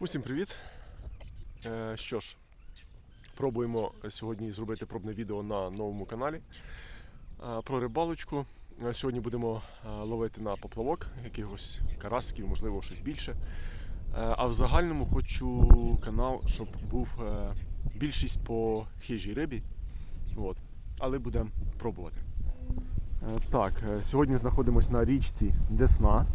Усім привіт! Е, що ж, пробуємо сьогодні зробити пробне відео на новому каналі е, про рибалочку. Е, Сьогодні будемо ловити на поплавок, якихось карасків, можливо, щось більше. А в загальному хочу канал, щоб був більшість по хижій рибі. От. Але будемо пробувати. Так, сьогодні знаходимося на річці Десна.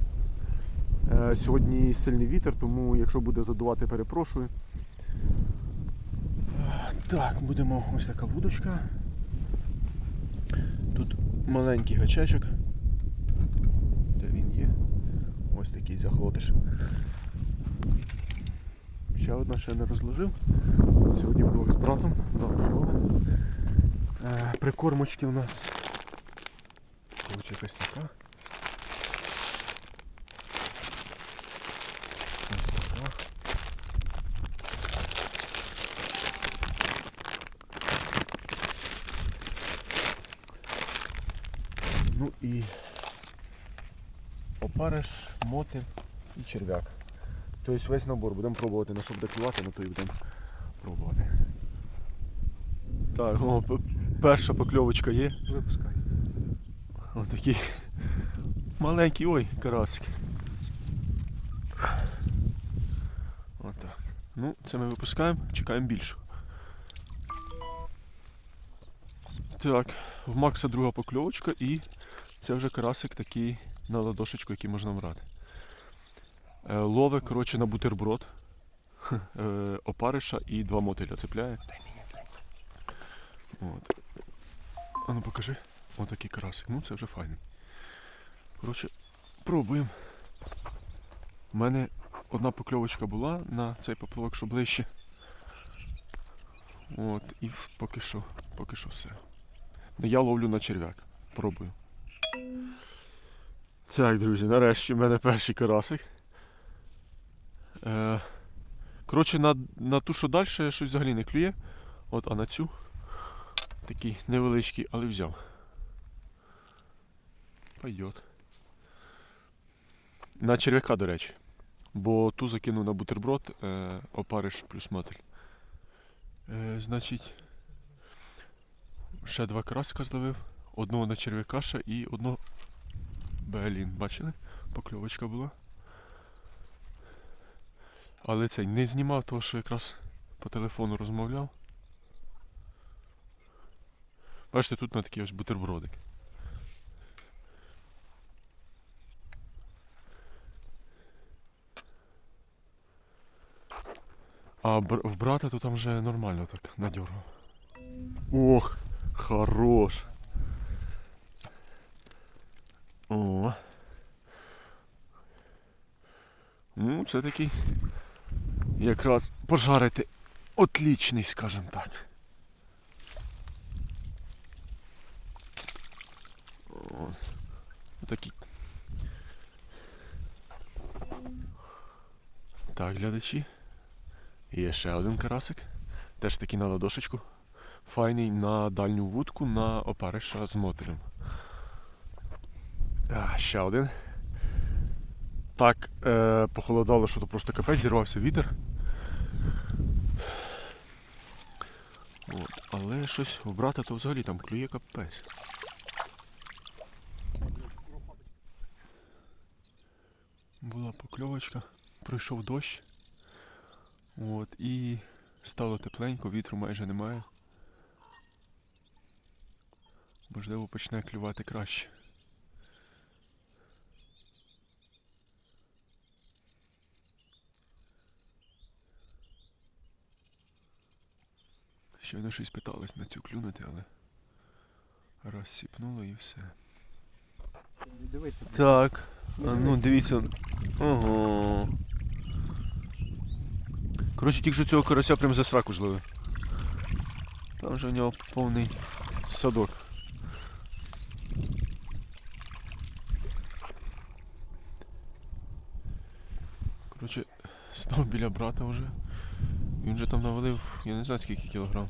Е, Сьогодні сильний вітер, тому якщо буде задувати, перепрошую. Е, Так, будемо ось така вудочка. Тут маленький гачечок. Де він є? Ось такий заглотиш. Ще одна ще не розложив. Сьогодні вдвох з братом. Чудово. Е, Прикормочки у нас. Ось якась така. Ось така. Ну і опариш, мотин і черв'як. Тобто весь набор будемо пробувати на що буде клювати, на то і будемо пробувати. Так, о, перша покльовочка є. Випускай. Ось такий маленький, ой, карасик. Отак. Ну, це ми випускаємо, чекаємо більшу. Так, в Макса друга покльовочка і це вже карасик такий на ладошечку, який можна брати. Е, лове, коротше, на бутерброд. Е, опариша і два мотиля цепляє. От. А ну покажи. Отакий карасик. Ну це вже файно. Коротше, пробуємо. У мене одна покльовочка була на цей поплавок, що ближче. От, і поки що, поки що все. Ну, я ловлю на черв'як. Пробую. Так, друзі, нарешті в мене перший карасик. Е, коротше, на, на ту, що далі, щось взагалі не клює. От, а на цю такий невеличкий, але взяв. Пойдет. На черв'яка, до речі. Бо ту закинув на бутерброд, е, опариш плюс мотель. Е, значить, ще два караска зловив. Одного на черв'яка ще і одного. Блін, бачили? Покльовочка була. Але цей не знімав, того що якраз по телефону розмовляв. Бачите, тут на такий ось бутербродик. А в брата то там вже нормально так надергав. Ох, хорош. О. Ну, це такий якраз пожарити отлічний, скажімо так. Отакий. Так, глядачі. Є ще один карасик. Теж такий на ладошечку. Файний на дальню вудку на опариша з мотилем. Ще один. Так, е, похолодало, що то просто капець, зірвався вітер. От, але щось у брата то взагалі там клює капець. Була покльовочка, пройшов дощ. От, і стало тепленько, вітру майже немає. Можливо, почне клювати краще. Щойно щось питалось на цю клюнути, але раз сіпнуло і все. Дивися. Так, а ну дивіться. Ого. Коротше, тільки що цього карася прям за сраку жлили. Там вже в нього повний садок. Коротше, став біля брата вже. Він же там навалив, я не знаю скільки кілограм.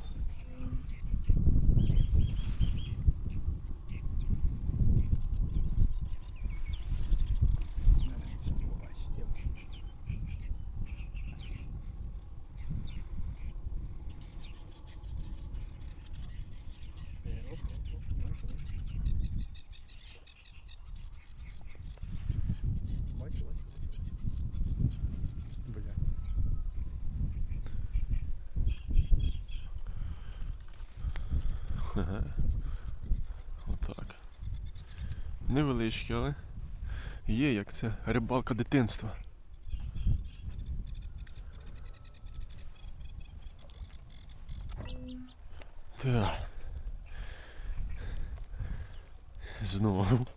Ага. Отак. Невеличкі, але є як це рибалка дитинства. Так. Знову.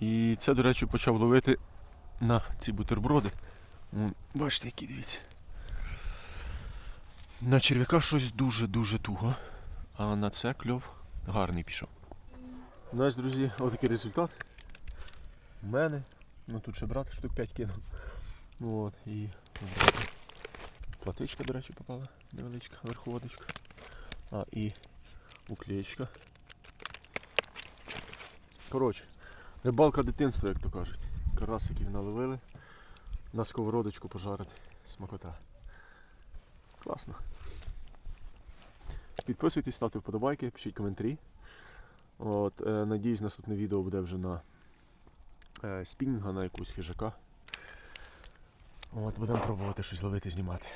І це, до речі, почав ловити на ці бутерброди. Бачите, які дивіться. На черв'яка щось дуже-дуже туго. А на це кльов гарний пішов. Знаєш, друзі, отакий результат. У мене. Ну тут ще брати штук 5 кинув. Ну, От, і платичка, до речі, попала. Невеличка верховодочка. А, і уклеєчка. Коротше, рибалка дитинства, як то кажуть. Карасиків наловили. На сковородочку пожарити. Смакота. Класно. Підписуйтесь, ставте вподобайки, пишіть коментарі. От, е, надіюсь, наступне відео буде вже на е, спінінга, на якусь хижака. От, будемо пробувати щось ловити, знімати.